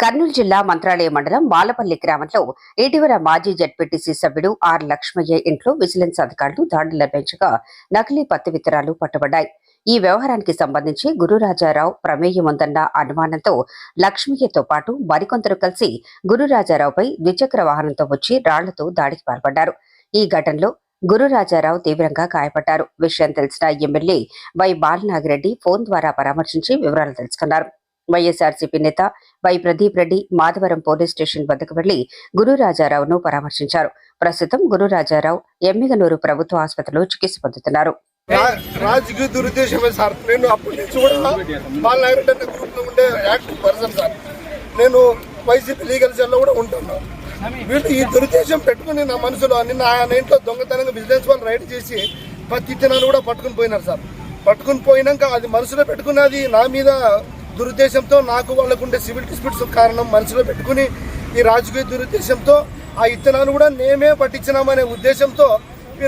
కర్నూలు జిల్లా మంత్రాలయ మండలం మాలపల్లి గ్రామంలో ఇటీవల మాజీ జడ్పీటీసీ సభ్యుడు ఆర్ లక్ష్మయ్య ఇంట్లో విజిలెన్స్ అధికారులు దాడులు నిర్వహించగా నకిలీ పత్తి విత్తనాలు పట్టుబడ్డాయి. ఈ వ్యవహారానికి సంబంధించి గురురాజారావు ప్రమేయం ఉందన్న అనుమానంతో లక్ష్మయ్యతో పాటు మరికొందరు కలిసి గురురాజారావుపై ద్విచక్ర వాహనంతో వచ్చి రాళ్ళతో దాడికి పాల్పడ్డారు. ఈ ఘటనలో గురురాజారావు తీవ్రంగా గాయపడ్డారు. విషయం తెలిసిన ఎమ్మెల్యే వై బాలనాగిరెడ్డి ఫోన్ ద్వారా పరామర్శించి వివరాలు తెలుసుకున్నారు. వైఎస్ఆర్సీపీ నేత Y Pradeep Reddy Madhavaram police station వద్దకు వెళ్ళి గురురాజారావును పరామర్శించారు. ప్రస్తుతం గురురాజారావు ఎమ్మిగనూరు ప్రభుత్వ ఆసుపత్రిలో చికిత్స పొందుతున్నారు. రా- రాజకీయ దురుద్దేశమే సార్. నేను అప్పటి నుంచి కూడా బాలనాగరెడ్డి గ్రూప్లో ఉండే యాక్టివ్ పర్సన్ సార్. నేను వైసీపీ లీగల్ సెల్లో కూడా ఉంటున్నా. వీళ్ళు ఈ దురుద్దేశం పెట్టుకుని నా మనసులో నిన్న ఆయన ఇంట్లో దొంగతనంగా బిజినెస్ వాళ్ళు రైడ్ చేసి పత్తి తినాలు కూడా పట్టుకుని పోయినారు సార్. పట్టుకుని పోయినాక అది మనసులో పెట్టుకున్నది నా మీద దురుద్దేశంతో నాకు వాళ్ళకు ఉండే సివిల్ డిస్ప్యూట్స్ కారణం మనసులో పెట్టుకుని ఈ రాజకీయ దురుద్దేశంతో ఆ ఇత్తనాలు కూడా నేమే పట్టించినామనే ఉద్దేశంతో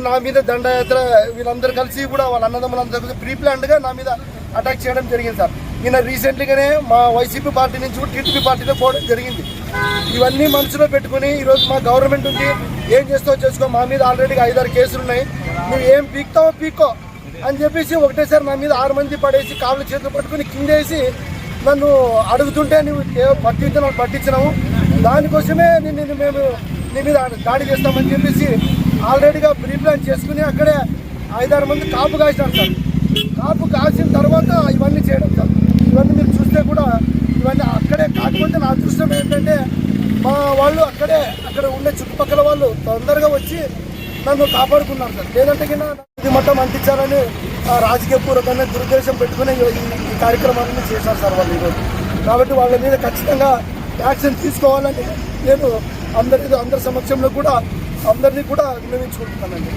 నా మీద దండయాత్ర వీళ్ళందరూ కలిసి కూడా వాళ్ళ అన్నదమ్ములందరూ ప్రీ ప్లాన్డ్ నా మీద అటాక్ చేయడం జరిగింది సార్. ఈయన రీసెంట్గానే మా వైసీపీ పార్టీ నుంచి కూడా టీడీపీ పార్టీలో పోవడం జరిగింది. ఇవన్నీ మనసులో పెట్టుకుని ఈరోజు మా గవర్నమెంట్ ఉంది ఏం చేస్తావో చేసుకో మా మీద ఆల్రెడీ ఐదారు కేసులు ఉన్నాయి నువ్వు ఏం పీక్తావో పీక్కో. అని చెప్పేసి ఒకటేసారి నా మీద ఆరు మంది పడేసి కాళ్ళు చేతులు పట్టుకుని కిందేసి నన్ను అడుగుతుంటే నువ్వు ఏ- పట్టించినావు. దానికోసమే నిన్ను మేము నీ మీద దాడి చేస్తామని చెప్పేసి ఆల్రెడీగా ప్రీ ప్లాన్ చేసుకుని అక్కడే ఐదారు మంది కాపు కాసినారు సార్. కాపు కాసిన తర్వాత ఇవన్నీ చేయడం సార్. ఇవన్నీ మీరు చూస్తే కూడా ఇవన్నీ అక్కడే కాకపోతే నా అదృష్టం ఏంటంటే మా వాళ్ళు అక్కడే అక్కడ ఉండే చుట్టుపక్కల వాళ్ళు తొందరగా వచ్చి నన్ను కాపాడుకున్నారు సార్. లేదంటే కింద ఇది మొత్తం అంటించాలని ఆ, రాజకీయ పూర్వకంగా దురుద్దేశం పెట్టుకుని ఈ ఈ కార్యక్రమాన్ని చేశారు సార్ వాళ్ళు ఈరోజు. కాబట్టి వాళ్ళ మీద ఖచ్చితంగా యాక్షన్ తీసుకోవాలని నేను అందరి అందరి సమక్షంలో కూడా అందరినీ కూడా విన్నవించుకుంటున్నానండి.